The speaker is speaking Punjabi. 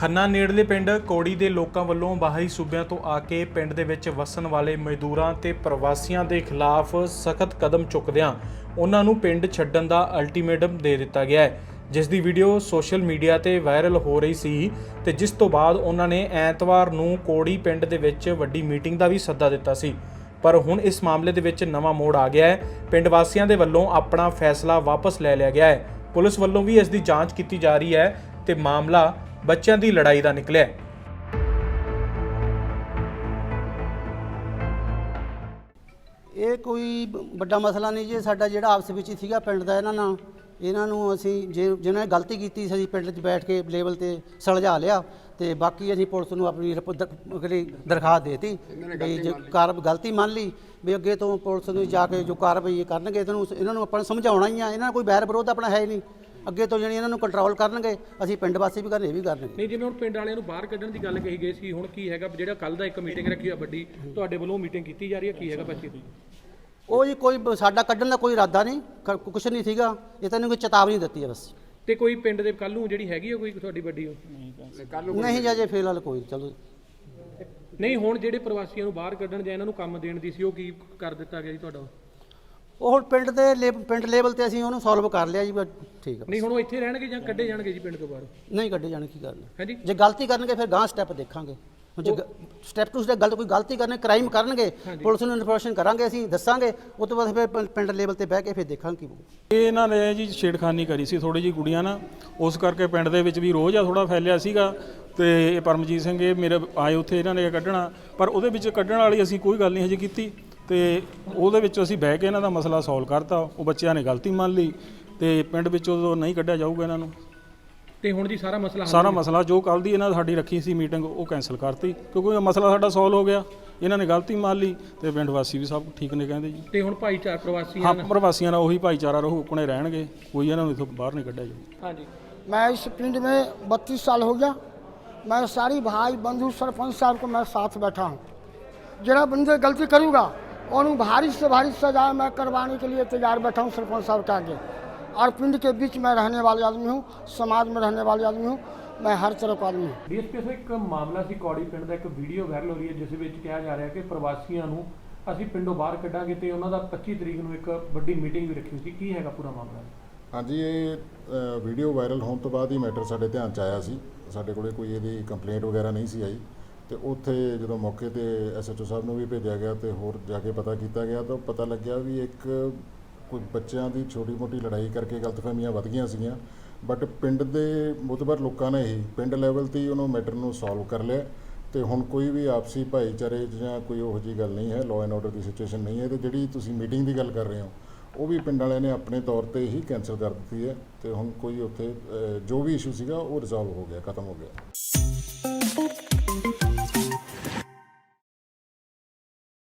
ਖੰਨਾ ਨੇੜਲੇ ਪਿੰਡ ਕੋੜੀ ਦੇ ਲੋਕਾਂ ਵੱਲੋਂ ਬਾਹਰੀ ਸੂਬਿਆਂ ਤੋਂ ਆ ਕੇ ਪਿੰਡ ਦੇ ਵਿੱਚ ਵਸਣ ਵਾਲੇ ਮਜ਼ਦੂਰਾਂ ਤੇ ਪ੍ਰਵਾਸੀਆਂ ਦੇ ਖਿਲਾਫ ਸਖਤ ਕਦਮ ਚੁੱਕਦਿਆਂ ਉਹਨਾਂ ਨੂੰ ਪਿੰਡ ਛੱਡਣ ਦਾ ਅਲਟੀਮੇਟਮ ਦੇ ਦਿੱਤਾ ਗਿਆ ਹੈ, ਜਿਸ ਦੀ ਵੀਡੀਓ ਸੋਸ਼ਲ ਮੀਡੀਆ ਤੇ ਵਾਇਰਲ ਹੋ ਰਹੀ ਸੀ ਤੇ ਜਿਸ ਤੋਂ ਬਾਅਦ ਉਹਨਾਂ ਨੇ ਐਤਵਾਰ ਨੂੰ ਕੋੜੀ ਪਿੰਡ ਦੇ ਵਿੱਚ ਵੱਡੀ ਮੀਟਿੰਗ ਦਾ ਵੀ ਸੱਦਾ ਦਿੱਤਾ ਸੀ। ਪਰ ਹੁਣ ਇਸ ਮਾਮਲੇ ਦੇ ਵਿੱਚ ਨਵਾਂ ਮੋੜ ਆ ਗਿਆ ਹੈ। ਪਿੰਡ ਵਾਸੀਆਂ ਦੇ ਵੱਲੋਂ ਆਪਣਾ ਫੈਸਲਾ ਵਾਪਸ ਲੈ ਲਿਆ ਗਿਆ ਹੈ। ਪੁਲਿਸ ਵੱਲੋਂ ਵੀ ਇਸ ਦੀ ਜਾਂਚ ਕੀਤੀ ਜਾ ਰਹੀ ਹੈ ਤੇ ਮਾਮਲਾ ਬੱਚਿਆਂ ਦੀ ਲੜਾਈ ਦਾ ਨਿਕਲਿਆ ਇਹ ਕੋਈ ਵੱਡਾ ਮਸਲਾ ਨਹੀਂ ਜੀ, ਸਾਡਾ ਜਿਹੜਾ ਆਪਸ ਵਿੱਚ ਹੀ ਸੀਗਾ ਪਿੰਡ ਦਾ ਇਹਨਾਂ ਨਾਲ। ਇਹਨਾਂ ਨੂੰ ਅਸੀਂ ਜੇ ਜਿਨ੍ਹਾਂ ਨੇ ਗਲਤੀ ਕੀਤੀ ਸੀ, ਅਸੀਂ ਪਿੰਡ 'ਚ ਬੈਠ ਕੇ ਲੈਵਲ ਤੇ ਸੁਲਝਾ ਲਿਆ ਤੇ ਬਾਕੀ ਅਸੀਂ ਪੁਲਿਸ ਨੂੰ ਆਪਣੀ ਰਿਪੋ- ਦ- ਅਗਲੀ ਦਰਖਾਸਤ ਦੇਤੀ ਵੀ ਜੇ ਕਾਰ, ਗਲਤੀ ਮੰਨ ਲਈ ਵੀ ਅੱਗੇ ਤੋਂ ਪੁਲਿਸ ਨੂੰ ਜਾ ਕੇ ਜੋ ਕਾਰਵਾਈ ਕਰਨਗੇ, ਇਹਨਾਂ ਨੂੰ ਇਹਨਾਂ ਨੂੰ ਆਪਾਂ ਨੂੰ ਸਮਝਾਉਣਾ ਹੀ ਆ। ਇਹਨਾਂ ਨਾਲ ਕੋਈ ਵੈਰ ਵਿਰੋਧ ਆਪਣਾ ਹੈ ਹੀ ਨਹੀਂ। ਅੱਗੇ ਤੋਂ ਜਿਹੜੀ ਇਹਨਾਂ ਨੂੰ ਕੰਟਰੋਲ ਕਰਨਗੇ ਅਸੀਂ ਪਿੰਡ ਵਾਸੀ ਵੀ ਕਰਨੇ ਇਹ ਵੀ ਕਰਨਗੇ। ਨਹੀਂ ਜਿਵੇਂ ਹੁਣ ਪਿੰਡ ਵਾਲਿਆਂ ਨੂੰ ਬਾਹਰ ਕੱਢਣ ਦੀ ਗੱਲ ਕਹੀ ਗਈ ਸੀ ਹੁਣ ਕੀ ਹੈਗਾ ਜਿਹੜਾ ਕੱਲ ਦਾ ਇੱਕ ਮੀਟਿੰਗ ਰੱਖੀ ਆ ਵੱਡੀ ਤੁਹਾਡੇ ਵੱਲੋਂ ਮੀਟਿੰਗ ਕੀਤੀ ਜਾ ਰਹੀ ਹੈ ਕੀ ਹੈਗਾ ਬੱਚੇ ਦੀ? ਉਹ ਜੀ ਕੋਈ ਸਾਡਾ ਕੱਢਣ ਦਾ ਕੋਈ ਇਰਾਦਾ ਨਹੀਂ ਕ- ਕੁਛ ਨਹੀਂ ਸੀਗਾ ਇਹ ਤਾਂ ਇਹਨੂੰ ਕੋਈ ਚੇਤਾਵਨੀ ਦਿੱਤੀ ਹੈ ਬਸ। ਤੇ ਕੋਈ ਪਿੰਡ ਦੇ ਕੱਲ ਨੂੰ ਜਿਹੜੀ ਹੈਗੀ ਆ ਕੋਈ ਤੁਹਾਡੀ ਵੱਡੀ ਉਹ? ਨਹੀਂ ਜੀ ਅਜੇ ਫਿਲਹਾਲ ਕੋਈ ਚਲੋ। ਨਹੀਂ ਹੁਣ ਜਿਹੜੇ ਪ੍ਰਵਾਸੀਆਂ ਨੂੰ ਬਾਹਰ ਕੱਢਣ ਜਾਂ ਇਹਨਾਂ ਨੂੰ ਕੰਮ ਦੇਣ ਦੀ ਸੀ ਉਹ ਕੀ ਕਰ ਦਿੱਤਾ ਗਿਆ ਜੀ ਤੁਹਾਡਾ? ਉਹ ਹੁਣ ਪਿੰਡ ਦੇ ਲੇ- ਪਿੰਡ ਲੈਵਲ ਤੇ ਅਸੀਂ ਉਹਨੂੰ ਸੋਲਵ ਕਰ ਲਿਆ ਜੀ ਬਸ ਠੀਕ ਆ। ਨਹੀਂ ਹੁਣ ਉਹ ਇੱਥੇ ਰਹਿਣਗੇ ਜਾਂ ਕੱਢੇ ਜਾਣਗੇ ਜੀ ਪਿੰਡ ਤੋਂ ਬਾਹਰ? ਨਹੀਂ ਕੱਢੇ ਜਾਣ ਕੀ ਕਰਨਾ ਹਾਂਜੀ। ਜੇ ਗਲਤੀ ਕਰਨਗੇ ਫਿਰ ਗਾਂ ਸਟੈਪ ਦੇਖਾਂਗੇ। ਹੁਣ ਜੇ ਸਟੈਪ ਟੂ ਸਟੈਪ ਗਲਤ ਕੋਈ ਗਲਤੀ ਕਰਨੇ ਕ੍ਰਾਈਮ ਕਰਨਗੇ ਪੁਲਿਸ ਨੂੰ ਇਨਫੋਰਮੇਸ਼ਨ ਕਰਾਂਗੇ ਅਸੀਂ ਦੱਸਾਂਗੇ ਉਸ ਤੋਂ ਬਾਅਦ ਫਿਰ ਪਿੰ- ਪਿੰਡ ਲੈਵਲ ਤੇ ਬਹਿ ਕੇ ਫਿਰ ਦੇਖਾਂਗੇ ਕੀ ਹੋਊ। ਇਹ ਇਹਨਾਂ ਨੇ ਜੀ ਛੇੜਖਾਨੀ ਕਰੀ ਸੀ ਥੋੜੀ ਜੀ ਕੁੜੀਆਂ ਨਾਲ। ਉਸ ਕਰਕੇ ਪਿੰਡ ਦੇ ਵਿੱਚ ਵੀ ਰੋਜ਼ ਆ ਥੋੜਾ ਫੈਲਿਆ ਸੀਗਾ। ਤੇ ਇਹ ਪਰਮਜੀਤ ਸਿੰਘ ਇਹ ਮੇਰੇ ਆਏ ਉੱਥੇ ਇਹਨਾਂ ਨੇ ਕੱਢਣਾ। ਪਰ ਉਹਦੇ ਵਿੱਚ ਕੱਢਣ ਵਾਲੀ ਅਸੀਂ ਕੋਈ ਗੱਲ ਨਹੀਂ ਹਜੇ ਕੀਤੀ। ਤੇ ਉਹਦੇ ਵਿੱਚ ਅਸੀਂ ਬਹਿ ਕੇ ਇਹਨਾਂ ਦਾ ਮਸਲਾ ਸੋਲਵ ਕਰਤਾ ਉਹ ਬੱਚਿਆਂ ਨੇ ਗਲਤੀ ਮੰਨ ਲਈ ਤੇ ਪਿੰਡ ਵਿੱਚੋਂ ਉਦੋਂ ਨਹੀਂ ਕੱਢਿਆ ਜਾਊਗਾ ਇਹਨਾਂ ਨੂੰ ਤੇ ਹੁਣ ਜੀ ਸਾਰਾ ਮਸਲਾ ਹੱਲ ਸਾਰਾ ਮਸਲਾ ਜੋ ਕੱਲ ਦੀ ਇਹਨਾਂ ਦੀ ਸਾਡੀ ਰੱਖੀ ਸੀ ਮੀਟਿੰਗ ਉਹ ਕੈਨਸਲ ਕਰਤੀ ਕਿਉਂਕਿ ਇਹ ਮਸਲਾ ਸਾਡਾ ਸੋਲਵ ਹੋ ਗਿਆ ਇਹਨਾਂ ਨੇ ਗਲਤੀ ਮੰਨ ਲਈ ਤੇ ਪਿੰਡ ਵਾਸੀ ਵੀ ਸਭ ਠੀਕ ਨੇ ਕਹਿੰਦੇ ਜੀ ਤੇ ਹੁਣ ਭਾਈਚਾਰ ਪ੍ਰਵਾਸੀਆਂ ਹਾਂ ਪ੍ਰਵਾਸੀਆਂ ਨਾਲ ਉਹੀ ਭਾਈਚਾਰਾ ਰਹੂ ਕੋਨੇ ਰਹਿਣਗੇ ਕੋਈ ਇਹਨਾਂ ਨੂੰ ਇਥੋਂ ਬਾਹਰ ਨਹੀਂ ਕੱਢਿਆ ਜਾਊ ਹਾਂਜੀ मैं इस पिंड में बत्तीस साल हो गया मैं सारी भाई बंधु सरपंच साहब को मैं साथ बैठा हूँ जरा बंदे गलती करूँगा और उन भारी से भारी सजा मैं करवाने के लिए तैयार बैठा हूँ सरपंच साहब के आगे और पिंड के बीच में रहने वाले आदमी हूँ समाज में रहने वाले आदमी हूँ मैं हर तरह का आदमी हूँ ਡੀਐਸਪੀ ਸਾਹਿਬ ਇੱਕ ਮਾਮਲਾ ਸੀ ਕੌੜੀ ਪਿੰਡ ਦਾ ਇੱਕ ਵੀਡੀਓ ਵਾਇਰਲ ਹੋ ਰਹੀ ਹੈ ਜਿਸ ਵਿੱਚ ਕਿਹਾ ਜਾ ਰਿਹਾ ਕਿ ਪ੍ਰਵਾਸੀਆਂ ਨੂੰ ਅਸੀਂ ਪਿੰਡੋਂ ਬਾਹਰ ਕੱਢਾਂਗੇ ਤੇ ਉਹਨਾਂ ਦਾ 25 ਤਰੀਕ ਨੂੰ ਇੱਕ ਵੱਡੀ ਮੀਟਿੰਗ ਵੀ ਰੱਖੀ ਹੋਈ ਸੀ ਕੀ ਹੈਗਾ ਪੂਰਾ ਮਾਮਲਾ ਹਾਂਜੀ ਇਹ ਅ, ਵੀਡੀਓ ਵਾਇਰਲ ਹੋਣ ਤੋਂ ਬਾਅਦ ਹੀ ਮੈਟਰ ਸਾਡੇ ਧਿਆਨ 'ਚ ਆਇਆ ਸੀ ਸਾਡੇ ਕੋਲੇ ਕੋਈ ਇਹਦੀ ਕੰਪਲੇਂਟ ਵਗੈਰਾ ਨਹੀਂ ਸੀ ਆਈ ਤੇ ਉੱਥੇ ਜਦੋਂ ਮੌਕੇ ਤੇ ਐਸਐਚਓ ਸਾਹਿਬ ਨੂੰ ਵੀ ਭੇਜਿਆ ਗਿਆ ਤੇ ਹੋਰ ਜਾ ਕੇ ਪਤਾ ਕੀਤਾ ਗਿਆ ਤਾਂ ਪਤਾ ਲੱਗਿਆ ਵੀ ਇੱਕ ਕੋਈ ਬੱਚਿਆਂ ਦੀ ਛੋਟੀ-ਮੋਟੀ ਲੜਾਈ ਕਰਕੇ ਗਲਤਫਹਿਮੀਆਂ ਵੱਧ ਗਈਆਂ ਸੀਗੀਆਂ। ਬਟ ਪਿੰਡ ਦੇ ਮੁਤਬਰ ਲੋਕਾਂ ਨੇ ਹੀ ਪਿੰਡ ਲੈਵਲ ਤੇ ਹੀ ਉਹਨੂੰ ਮੈਟਰ ਨੂੰ ਸੋਲਵ ਕਰ ਲਿਆ ਤੇ ਹੁਣ ਕੋਈ ਵੀ ਆਪਸੀ ਭਾਈਚਾਰੇ ਜਾਂ ਕੋਈ ਉਹੋ ਜਿਹੀ ਗੱਲ ਨਹੀਂ ਹੈ ਲਾਅ ਐਂਡ ਆਰਡਰ ਦੀ ਸਿਚੁਏਸ਼ਨ ਨਹੀਂ ਹੈ ਤੇ ਜਿਹੜੀ ਤੁਸੀਂ ਮੀਟਿੰਗ ਦੀ ਗੱਲ ਕਰ ਰਹੇ ਹੋ, ਉਹ ਵੀ ਪਿੰਡ ਵਾਲਿਆਂ ਨੇ ਆਪਣੇ ਤੌਰ ਤੇ ਹੀ ਕੈਨਸਲ ਕਰ ਦਿੱਤੀ ਹੈ ਤੇ ਹੁਣ ਕੋਈ ਉੱਥੇ ਜੋ ਵੀ ਇਸ਼ੂ ਸੀਗਾ ਉਹ ਰਿਜ਼ੋਲਵ ਹੋ ਗਿਆ, ਖਤਮ ਹੋ ਗਿਆ।